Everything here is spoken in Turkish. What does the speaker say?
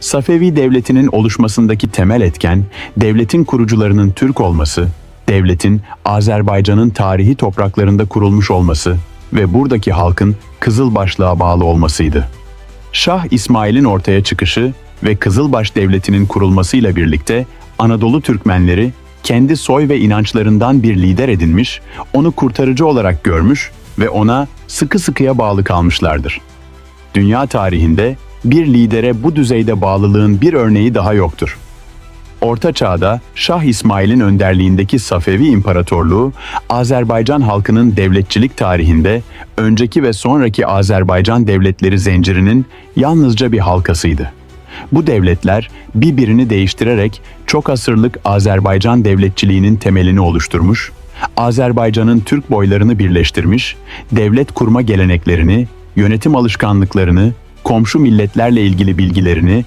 Safevi devletinin oluşmasındaki temel etken, devletin kurucularının Türk olması, devletin Azerbaycan'ın tarihi topraklarında kurulmuş olması ve buradaki halkın Kızılbaşlığa bağlı olmasıydı. Şah İsmail'in ortaya çıkışı ve Kızılbaş Devleti'nin kurulmasıyla birlikte Anadolu Türkmenleri kendi soy ve inançlarından bir lider edinmiş, onu kurtarıcı olarak görmüş ve ona sıkı sıkıya bağlı kalmışlardır. Dünya tarihinde bir lidere bu düzeyde bağlılığın bir örneği daha yoktur. Orta Çağ'da Şah İsmail'in önderliğindeki Safevi İmparatorluğu, Azerbaycan halkının devletçilik tarihinde önceki ve sonraki Azerbaycan devletleri zincirinin yalnızca bir halkasıydı. Bu devletler birbirini değiştirerek çok asırlık Azerbaycan devletçiliğinin temelini oluşturmuş, Azerbaycan'ın Türk boylarını birleştirmiş, devlet kurma geleneklerini, yönetim alışkanlıklarını, komşu milletlerle ilgili bilgilerini